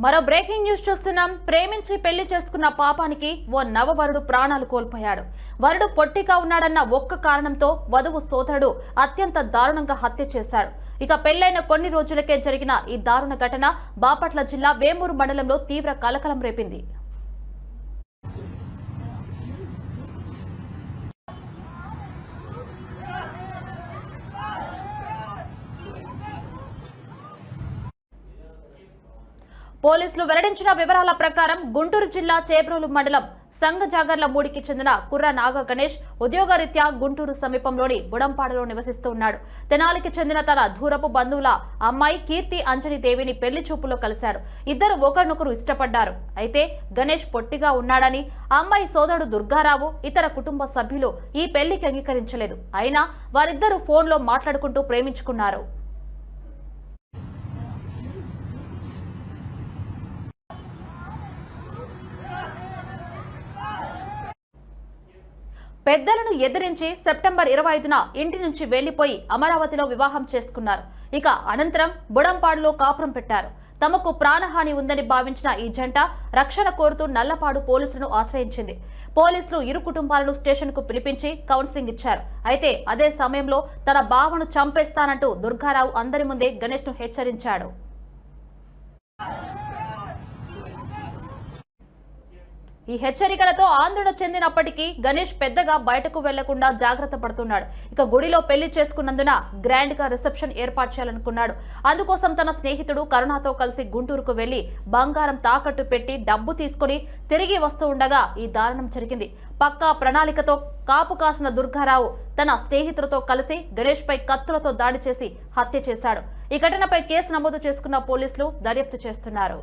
మరో breaking news చూస్తున్నాం. ప్రేమించి పెళ్ళి చేసుకున్న పాపానికి ఓ నవవరుడు ప్రాణాలు కోల్పోయాడు. వరుడు పొట్టిగా ఉన్నాడన్న ఒక్క కారణంతో వధువు సోదరుడు అత్యంత దారుణంగా హత్య చేశాడు. ఇక పెళ్ళైన కొన్ని రోజులకే జరిగిన ఈ దారుణ ఘటన బాపట్ల జిల్లా వేమూరు మండలంలో తీవ్ర కలకలం రేపింది. పోలీసులు వెల్లడించిన వివరాల ప్రకారం గుంటూరు జిల్లా చేబ్రోలు మండలం సంఘజాగర్ల మూడికి చెందిన కుర్ర నాగ గణేష్ ఉద్యోగరీత్యా గుంటూరు సమీపంలోని బుడంపాడలో నివసిస్తూ ఉన్నాడు. తెనాలికి చెందిన తన దూరపు బంధువుల అమ్మాయి కీర్తి అంజని దేవిని పెళ్ళి చూపులో కలిశాడు. ఇద్దరు ఒకరినొకరు ఇష్టపడ్డారు. అయితే గణేష్ పొట్టిగా ఉన్నాడని అమ్మాయి సోదరుడు దుర్గారావు ఇతర కుటుంబ సభ్యులు ఈ పెళ్ళికి అంగీకరించలేదు. అయినా వారిద్దరూ ఫోన్లో మాట్లాడుకుంటూ ప్రేమించుకున్నారు. పెద్దలను ఎదిరించి సెప్టెంబర్ ఇరవై ఐదున ఇంటి నుంచి వెళ్ళిపోయి అమరావతిలో వివాహం చేసుకున్నారు. ఇక అనంతరం బుడంపాడులో కాపురం పెట్టారు. తమకు ప్రాణహాని ఉందని భావించిన ఈ జంట రక్షణ కోరుతూ నల్లపాడు పోలీసులను ఆశ్రయించింది. పోలీసులు ఇరు కుటుంబాలను స్టేషన్కు పిలిపించి కౌన్సిలింగ్ ఇచ్చారు. అయితే అదే సమయంలో తన బావను చంపేస్తానంటూ దుర్గారావు అందరి ముందే గణేష్ను హెచ్చరించాడు. ఈ హెచ్చరికలతో ఆందోళన చెందినప్పటికీ గణేష్ పెద్దగా బయటకు వెళ్ళకుండా జాగ్రత్త పడుతున్నాడు. ఇక గుడిలో పెళ్ళి చేసుకున్నందున గ్రాండ్గా రిసెప్షన్ ఏర్పాటు చేయాలనుకున్నాడు. అందుకోసం తన స్నేహితుడు కరుణతో కలిసి గుంటూరుకు వెళ్ళి బంగారం తాకట్టు పెట్టి డబ్బు తీసుకుని తిరిగి వస్తూ ఉండగా ఈ దారుణం జరిగింది. పక్కా ప్రణాళికతో కాపు కాసిన దుర్గారావు తన స్నేహితులతో కలిసి గణేష్ పై కత్తులతో దాడి చేసి హత్య చేశాడు. ఈ ఘటనపై కేసు నమోదు చేసుకున్న పోలీసులు దర్యాప్తు చేస్తున్నారు.